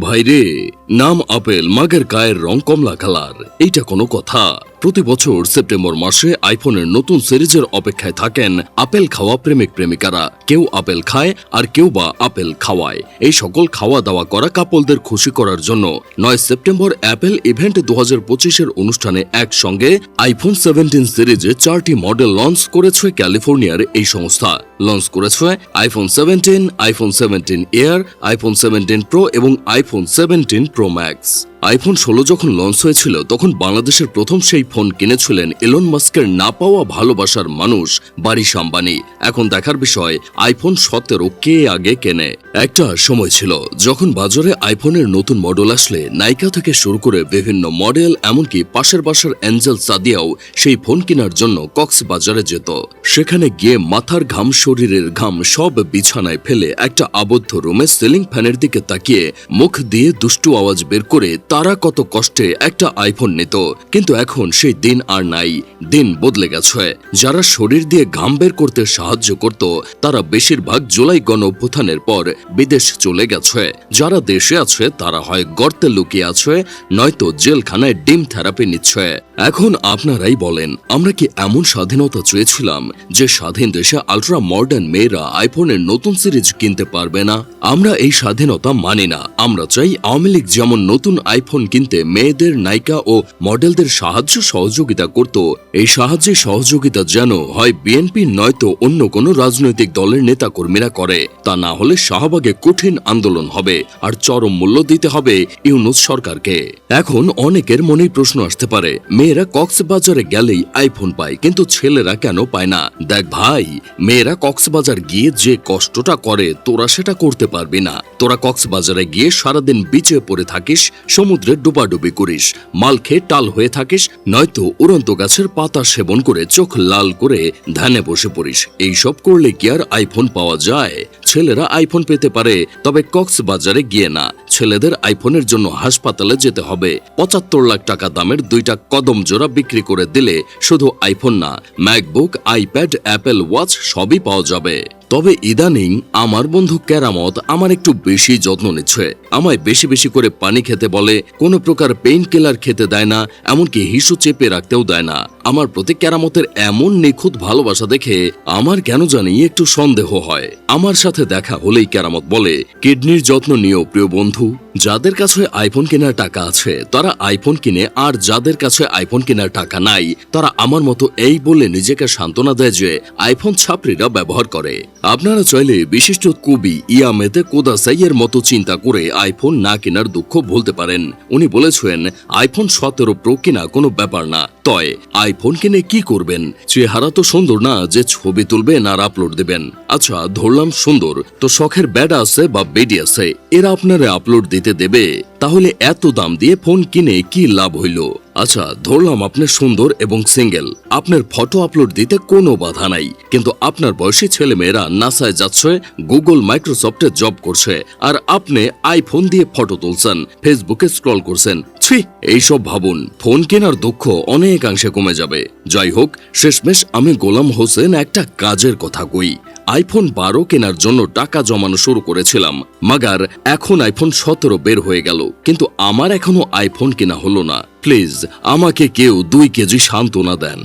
ভাইরে। নাম আপেল, মাগের গায়ের রং কমলা কালার। এইটা কোনো কথা। প্রতি বছর সেপ্টেম্বর মাসে আইফোনের নতুন সিরিজের অপেক্ষায় থাকেন আপেল খাওয়া প্রেমিক প্রেমিকারা। কেউ আপেল খায় আর কেউ বা আপেল খাওয়ায়। এই সকল খাওয়া দাওয়া করা কাপলদের খুশি করার জন্য নয় সেপ্টেম্বর অ্যাপেল ইভেন্ট দু হাজার পঁচিশের অনুষ্ঠানে একসঙ্গে আইফোন সেভেন্টিন সিরিজে চারটি মডেল লঞ্চ করেছে ক্যালিফোর্নিয়ার এই সংস্থা। লঞ্চ করেছে iPhone seventeen iPhone seventeen air, iPhone seventeen pro এবং iPhone seventeen pro max iPhone ষোলো যখন লঞ্চ হয়েছিল, তখন বাংলাদেশের প্রথম সেই ফোন কিনেছিলেন এলন মাস্কের না পাওয়া ভালোবাসার মানুষ বারিশ আম্বানি এখন দেখার বিষয় আইফোন সতেরো কে আগে কেনে? একটা সময় ছিল, যখন বাজারে আইফোনের নতুন মডেল আসলে নাইকা থেকে শুরু করে বিভিন্ন মডেল এমনকি পাশের বাসার অ্যাঞ্জেল সাদিয়াও সেই ফোন কেনার জন্য কক্সবাজারে যেত। সেখানে গিয়ে মাথার ঘাম, শরীরের ঘাম সব বিছানায় ফেলে একটা আবদ্ধ রুমে সিলিং ফ্যানের দিকে তাকিয়ে মুখ দিয়ে দুষ্টু আওয়াজ বের করে তারা কত কষ্টে একটা আইফোন নিত। কিন্তু এখন সেই দিন আর নাই। দিন বদলে গেছে। যারা শরীর দিয়ে ঘাম বের করতে সাহায্য করত, তারা বেশিরভাগ জুলাই গণ অভ্যুত্থানের পর বিদেশ চলে গেছে। যারা দেশে আছে, তারা হয় গর্তে লুকিয়ে আছে, নয়তো জেলখানায় ডিম থেরাপি নিচ্ছে। এখন আপনারাই বলেন, আমরা কি এমন স্বাধীনতা চেয়েছিলাম যে স্বাধীন দেশে আলট্রা মডার্ন মেয়েরা আইফোনের নতুন সিরিজ কিনতে পারবে না? আমরা এই স্বাধীনতা মানি না। আমরা চাই আওয়ামী লীগ যেমন নতুন আইফোন কিনতে মেয়েদের নায়িকা ও মডেলদের সাহায্য সহযোগিতা করত, এই সাহায্যে সহযোগিতা যেন হয় বিএনপি নয়তো অন্য কোনো রাজনৈতিক দলের নেতা কর্মীরা করে। তা না হলে শাহবাগে কঠিন আন্দোলন হবে আর চরম মূল্য দিতে হবে ইউনুস সরকারকে। এখন অনেকের মনেই প্রশ্ন আসতে পারে মেয়েরা কক্সবাজারে গেলেই আইফোন পায়, কিন্তু ছেলেরা কেন পায় না? দেখ ভাই, মেয়েরা কক্সবাজার গিয়ে যে কষ্টটা করে, তোরা সেটা করতে পারবি না। তোরা কক্সবাজারে গিয়ে সারাদিন বিচে পড়ে থাকিস, সমুদ্রে ডুবাডুবি করিস, মাল খেয়ে টাল হয়ে থাকিস, নয়তো উড়ন্ত গাছের পাতা সেবন করে চোখ লাল করে ধ্যানে বসে পড়িস। এইসব করলে কি আর আইফোন পাওয়া যায়? ছেলেরা আইফোন পেতে পারে, তবে কক্সবাজারে গিয়ে না। ছেলেদের আইফোনের জন্য হাসপাতালে যেতে হবে। পঁচাত্তর লাখ টাকা দামের দুইটা কদম জোড়া বিক্রি করে দিলে শুধু আইফোন না ম্যাকবুক আইপ্যাড অ্যাপেল ওয়াচ সবই পাওয়া যাবে। তবে ইদানিং আমার বন্ধু কেরামত আমার একটু বেশি যত্ন নিচ্ছে। আমায় বেশি বেশি করে পানি খেতে বলে, কোনো প্রকার পেইন কিলার খেতে দেয় না, এমনকি হিসু চেপে রাখতেও দেয় না। আমার প্রতি কেরামতের এমন নিখুঁত ভালোবাসা দেখে আমার কেন জানি একটু সন্দেহ হয়। আমার সাথে দেখা হলেই কেরামত বলে, কিডনির যত্ন নিয়েও প্রিয় বন্ধু। যাদের কাছে আইফোন কেনার টাকা আছে, তারা আইফোন কিনে, আর যাদের কাছে আইফোন কেনার টাকা নাই, তারা আমার মতো এই বলে নিজেকে সান্ত্বনা দেয় যে, আইফোন ছাত্রীরা ব্যবহার করে। আপনারা চাইলে বিশিষ্ট কবি ইয়ামেতে কোদাসাইয়ের মতো চিন্তা করে আইফোন না কেনার দুঃখ ভুলতে পারেন। উনি বলেছেন, আইফোন সতেরো প্রো কিনা কোনো ব্যাপার না। তয়, আইফোন কিনে কি করবেন? চেহারা তো সুন্দর না, যে ছবি তুলবেন আর আপলোড দেবেন। আচ্ছা ধরলাম সুন্দর, তো শখের ব্যাড আছে বা বেডি আছে, এরা আপনারা আপলোড দিতে দেবে? তাহলে এত দাম দিয়ে ফোন কিনে কি লাভ হইল? আচ্ছা ধরলাম আপনি সুন্দর এবং সিঙ্গেল। আপনার ফটো আপলোড দিতে কোনো বাধা নাই। কিন্তু আপনার বয়সী ছেলে মেয়েরা নাসায় যাচ্ছে, গুগল মাইক্রোসফটে জব করছে, আর আপনি আইফোন দিয়ে ফটো তুলছেন, ফেসবুকে স্ক্রল করছেন। ছি এইসব ভাবুন, ফোন কেনার দুঃখ অনেকাংশে কমে যাবে। যাই হোক, শেষমেশ আমি গোলাম হোসেন একটা কাজের কথা কই। আইফোন বারো কেনার জন্য টাকা জমানো শুরু করেছিলাম, মাগার এখন আইফোন সতেরো বের হয়ে গেল, কিন্তু আমার এখনও আইফোন কেনা হলো না। প্লিজ, আমাকে কেউ দুই কেজি সান্ত্বনা দেন।